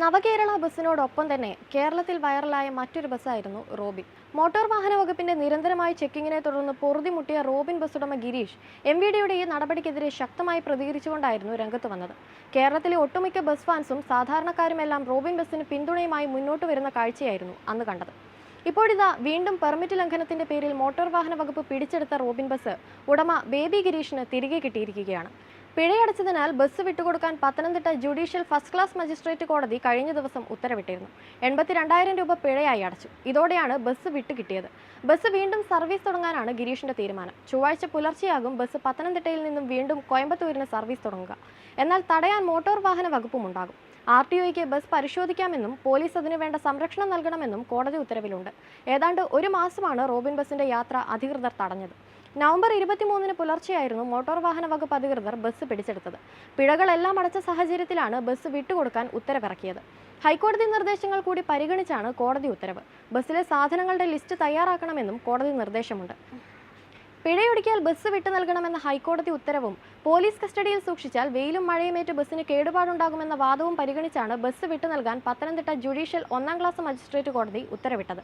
നവകേരള ബസ്സിനോടൊപ്പം തന്നെ കേരളത്തിൽ വൈറലായ മറ്റൊരു ബസ്സായിരുന്നു റോബിൻ. മോട്ടോർ വാഹന വകുപ്പിന്റെ നിരന്തരമായ ചെക്കിങ്ങിനെ തുടർന്ന് പൊറുതിമുട്ടിയ റോബിൻ ബസ് ഉടമ ഗിരീഷ് എം വി ഡിയുടെ ഈ നടപടിക്കെതിരെ ശക്തമായി പ്രതികരിച്ചുകൊണ്ടായിരുന്നു രംഗത്ത് വന്നത്. കേരളത്തിലെ ഒട്ടുമിക്ക ബസ് ഫാൻസും സാധാരണക്കാരുമെല്ലാം റോബിൻ ബസ്സിന് പിന്തുണയുമായി മുന്നോട്ട് വരുന്ന കാഴ്ചയായിരുന്നു അന്ന് കണ്ടത്. ഇപ്പോഴിതാ വീണ്ടും പെർമിറ്റ് ലംഘനത്തിന്റെ പേരിൽ മോട്ടോർ വാഹന വകുപ്പ് പിടിച്ചെടുത്ത റോബിൻ ബസ് ഉടമ ബേബി ഗിരീഷിന് തിരികെ കിട്ടിയിരിക്കുകയാണ്. പിഴയടച്ചതിനാൽ ബസ് വിട്ടുകൊടുക്കാൻ Pathanamthitta judicial first class magistrate കോടതി കഴിഞ്ഞ ദിവസം ഉത്തരവിട്ടിരുന്നു. എൺപത്തിരണ്ടായിരം രൂപ പിഴയായി അടച്ചു. ഇതോടെയാണ് ബസ് വിട്ടുകിട്ടിയത് ബസ് വീണ്ടും സർവീസ് തുടങ്ങാനാണ് ഗിരീഷിന്റെ തീരുമാനം. ചൊവ്വാഴ്ച പുലർച്ചെയാകും ബസ് പത്തനംതിട്ടയിൽ നിന്നും വീണ്ടും കോയമ്പത്തൂരിന് സർവീസ് തുടങ്ങുക. എന്നാൽ തടയാൻ മോട്ടോർ വാഹന വകുപ്പും ഉണ്ടാകും. ആർ ടി ഒയ്ക്ക് ബസ് പരിശോധിക്കാമെന്നും പോലീസ് അതിനു വേണ്ട സംരക്ഷണം നൽകണമെന്നും കോടതി ഉത്തരവിലുണ്ട്. ഏതാണ്ട് ഒരു മാസമാണ് റോബിൻ ബസിന്റെ യാത്ര അധികൃതർ തടഞ്ഞത്. നവംബർ ഇരുപത്തിമൂന്നിന് പുലർച്ചെയായിരുന്നു മോട്ടോർ വാഹന വകുപ്പ് അധികൃതർ ബസ് പിടിച്ചെടുത്തത്. പിഴകളെല്ലാം അടച്ച സാഹചര്യത്തിലാണ് ബസ് വിട്ടുകൊടുക്കാൻ ഉത്തരവിറക്കിയത്. ഹൈക്കോടതി നിർദ്ദേശങ്ങൾ കൂടി പരിഗണിച്ചാണ് കോടതി ഉത്തരവ്. ബസ്സിലെ സാധനങ്ങളുടെ ലിസ്റ്റ് തയ്യാറാക്കണമെന്നും കോടതി നിർദ്ദേശമുണ്ട്. പിഴയൊടുക്കിയാൽ ബസ് വിട്ടു നൽകണമെന്ന ഹൈക്കോടതി ഉത്തരവും പോലീസ് കസ്റ്റഡിയിൽ സൂക്ഷിച്ചാൽ വെയിലും മഴയുമേറ്റ് ബസ്സിന് കേടുപാടുണ്ടാകുമെന്ന വാദവും പരിഗണിച്ചാണ് ബസ് വിട്ടു നൽകാൻ പത്തനംതിട്ട ജുഡീഷ്യൽ ഒന്നാം ക്ലാസ് മജിസ്ട്രേറ്റ് കോടതി ഉത്തരവിട്ടത്.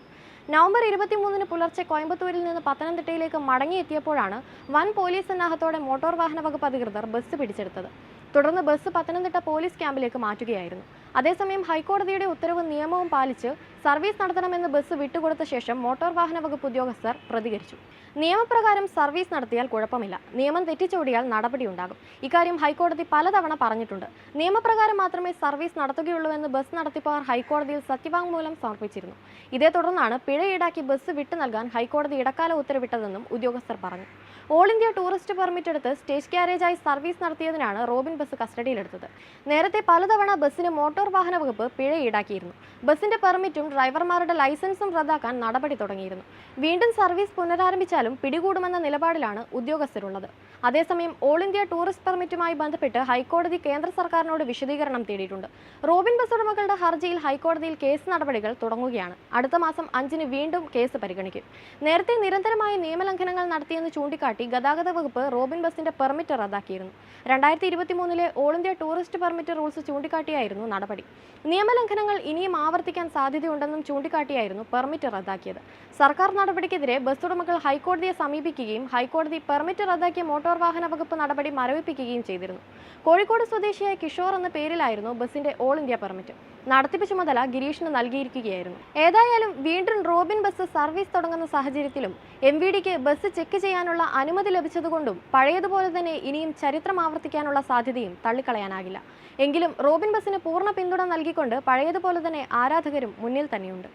നവംബർ ഇരുപത്തിമൂന്നിന് പുലർച്ചെ കോയമ്പത്തൂരിൽ നിന്ന് പത്തനംതിട്ടയിലേക്ക് മടങ്ങിയെത്തിയപ്പോഴാണ് വൻ പോലീസ് സന്നാഹത്തോടെ മോട്ടോർ വാഹന വകുപ്പ് അധികൃതർ ബസ് പിടിച്ചെടുത്തത്. തുടർന്ന് ബസ് പത്തനംതിട്ട പോലീസ് ക്യാമ്പിലേക്ക് മാറ്റുകയായിരുന്നു. അതേസമയം ഹൈക്കോടതിയുടെ ഉത്തരവ് നിയമവും പാലിച്ച് സർവീസ് നടത്തണമെന്ന് ബസ് വിട്ടുകൊടുത്ത ശേഷം മോട്ടോർ വാഹന വകുപ്പ് ഉദ്യോഗസ്ഥർ പ്രതികരിച്ചു. നിയമപ്രകാരം സർവീസ് നടത്തിയാൽ കുഴപ്പമില്ല. നിയമം തെറ്റിച്ചോടിയാൽ നടപടിയുണ്ടാകും. ഇക്കാര്യം ഹൈക്കോടതി പലതവണ പറഞ്ഞിട്ടുണ്ട്. നിയമപ്രകാരം മാത്രമേ സർവീസ് നടത്തുകയുള്ളൂവെന്ന് ബസ് നടത്തിപ്പുകാർ ഹൈക്കോടതിയിൽ സത്യവാങ്മൂലം സമർപ്പിച്ചിരുന്നു. ഇതേ തുടർന്നാണ് പിഴ ഈടാക്കി ബസ് വിട്ടു നൽകാൻ ഹൈക്കോടതി ഇടക്കാല ഉത്തരവിട്ടതെന്നും ഉദ്യോഗസ്ഥർ പറഞ്ഞു. ഓൾ ഇന്ത്യ ടൂറിസ്റ്റ് പെർമിറ്റ് എടുത്ത് സ്റ്റേജ് ക്യാരേജായി സർവീസ് നടത്തിയതിനാണ് റോബിൻ ബസ് കസ്റ്റഡിയിലെടുത്തത്. നേരത്തെ പലതവണ ബസ്സിന് മോട്ടോർ വാഹന വകുപ്പ് പിഴ ഈടാക്കിയിരുന്നു. ബസിന്റെ പെർമിറ്റും ഡ്രൈവർമാരുടെ ലൈസൻസും റദ്ദാക്കാൻ നടപടി തുടങ്ങിയിരുന്നു. വീണ്ടും സർവീസ് പുനരാരംഭിച്ചാലും പിടികൂടുമെന്ന നിലപാടിലാണ് ഉദ്യോഗസ്ഥരുള്ളത്. അതേസമയം ഓൾ ഇന്ത്യ ടൂറിസ്റ്റ് പെർമിറ്റുമായി ബന്ധപ്പെട്ട് ഹൈക്കോടതി കേന്ദ്ര സർക്കാരിനോട് വിശദീകരണം തേടിയിട്ടുണ്ട്. റോബിൻ ബസ് ഉടമകളുടെ ഹർജിയിൽ ഹൈക്കോടതിയിൽ കേസ് നടപടികൾ തുടങ്ങുകയാണ്. അടുത്ത മാസം അഞ്ചിന് വീണ്ടും കേസ് പരിഗണിക്കും. നേരത്തെ നിരന്തരമായ നിയമലംഘനങ്ങൾ നടത്തിയെന്ന് ചൂണ്ടിക്കാട്ടി ഗതാഗത വകുപ്പ് റോബിൻ ബസിന്റെ പെർമിറ്റ് റദ്ദാക്കിയിരുന്നു. രണ്ടായിരത്തി ഇരുപത്തിമൂന്നിലെ all India tourist permit rules ചൂണ്ടിക്കാട്ടിയായിരുന്നു നടപടി. നിയമലംഘനങ്ങൾ ഇനിയും ആവർത്തിക്കാൻ സാധ്യതയുണ്ടെന്നും ചൂണ്ടിക്കാട്ടിയായിരുന്നു പെർമിറ്റ് റദ്ദാക്കിയത്. സർക്കാർ നടപടിക്കെതിരെ ബസ് ഉടമകൾ ഹൈക്കോടതിയെ സമീപിക്കുകയും ഹൈക്കോടതി പെർമിറ്റ് റദ്ദാക്കിയ മോട്ടോർ വാഹന വകുപ്പ് നടപടി മരവിപ്പിക്കുകയും ചെയ്തിരുന്നു. കോഴിക്കോട് സ്വദേശിയായ കിഷോർ എന്ന പേരിലായിരുന്നു ബസിന്റെ ഓൾ ഇന്ത്യ പെർമിറ്റ്. നടത്തിപ്പ് ചുമതല ഗിരീഷിന് നൽകിയിരിക്കുകയായിരുന്നു. ഏതായാലും വീണ്ടും റോബിൻ ബസ് സർവീസ് തുടങ്ങുന്ന സാഹചര്യത്തിലും എം വി ഡിക്ക് ബസ് ചെക്ക് ചെയ്യാനുള്ള അനുമതി ലഭിച്ചതുകൊണ്ടും പഴയതുപോലെ തന്നെ ഇനിയും ചരിത്രം ആവർത്തിക്കാനുള്ള സാധ്യതയും തള്ളിക്കളയാനാകില്ല. എങ്കിലും റോബിൻ ബസ്സിന് പൂർണ പിന്തുണ നൽകിക്കൊണ്ട് പഴയതുപോലെ തന്നെ ആരാധകരും മുന്നിൽ തന്നെയുണ്ട്.